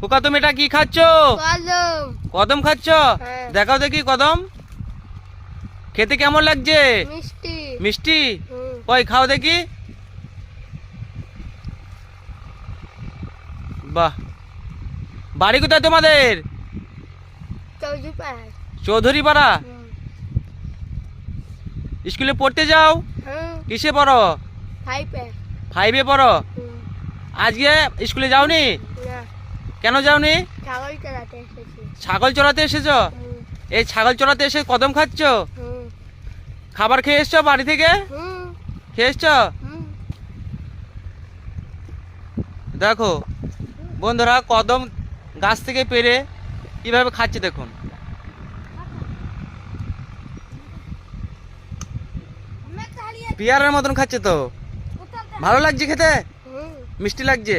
খোকা তুমি এটা কি খাচ্ছ? কদম। খাচ্ছ? হ্যাঁ। দেখাও দেখি কদম। খেতে কেমন লাগছে? মিষ্টি। কই খাও দেখি। বাহ। বাড়ি কোথায় তোমাদের? চৌধুরী পাড়া স্কুলে পড়তে যাও? কিসে পড়ো? ফাইভে। পড়ো? আজকে স্কুলে যাওনি? না। কেন যাওনি? ছাগল এসেছি। ছাগল চড়াতে এসেছ? এই ছাগল চড়াতে এসে কদম খাচ্ছ? খাবার খেয়ে এসছো বাড়ি থেকে? খেয়ে এসছো? দেখো বন্ধুরা কদম গাছ থেকে পেরে কীভাবে খাচ্ছে দেখুন। পেয়ারার মতন খাচ্ছে তো। ভালো লাগছে খেতে? মিষ্টি লাগছে?